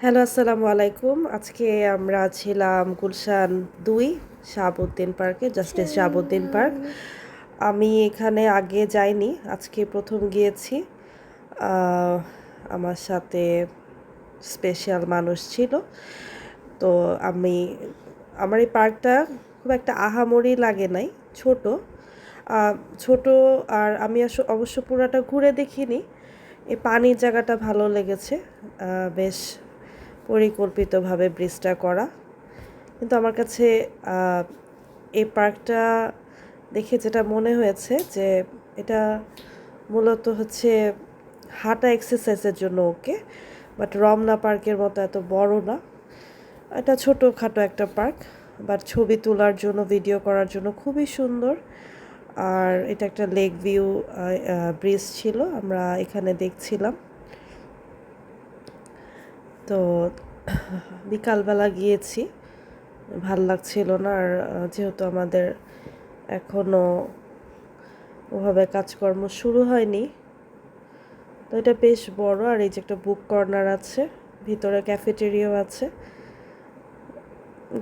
Hello আসসালামু আলাইকুম। আজকে আমরা ছিলাম গুলশান দুই শাহাবুদ্দিন পার্কে জাস্টিস শাহাবুদ্দিন পার্ক। আমি এখানে আগে যাইনি আজকে প্রথম গিয়েছি। আমার সাথে স্পেশাল মানুষ ছিল। তো আমি আমার এই পার্কটা খুব একটা আহামরি লাগে নাই ছোট। ছোট আর আমি আস- অবশ্য পুরাটা ঘুরে দেখিনি। এই পানির জায়গাটা ভালো লেগেছে। বেশ পরিকল্পিতভাবে ব্রিজটা করা। কিন্তু আমার কাছে এই পার্কটা দেখে যেটা মনে হয়েছে যে এটা মূলত হচ্ছে হাঁটা এক্সারসাইজের জন্য ওকে বাট রমনা পার্কের মতো এত বড় না। এটা ছোটোখাটো একটা পার্ক বাট ছবি তোলার জন্য ভিডিও করার জন্য খুবই সুন্দর। আর এটা একটা লেক ভিউ ব্রিজ ছিল, আমরা এখানে দেখছিলাম। তো বিকালবেলা গিয়েছি। ভালো লাগছিল না আর যেহেতু আমাদের এখনও ওভাবে কাজকর্ম শুরু হয়নি, তো এটা বেশ বড়। আর এই যে একটা বুক কর্নার আছে, ভিতরে ক্যাফেটেরিয়াও আছে।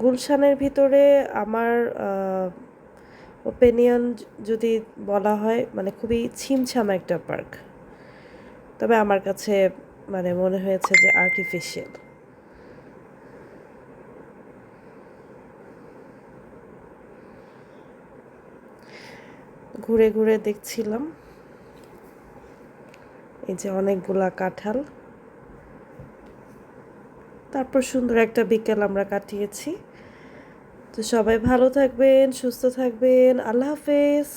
গুলশানের ভিতরে আমার ওপিনিয়ন যদি বলা হয় মানে খুবই ছিমছাম একটা পার্ক তবে আমার কাছে মানে মনে হয়েছে যে আর্টিফিশিয়াল ঘুরে ঘুরে দেখছিলাম। এই যে অনেকগুলা কাঁঠাল। তারপর সুন্দর একটা বিকেল আমরা কাটিয়েছি। তো সবাই ভালো থাকবেন, সুস্থ থাকবেন। আল্লাহ হাফেজ।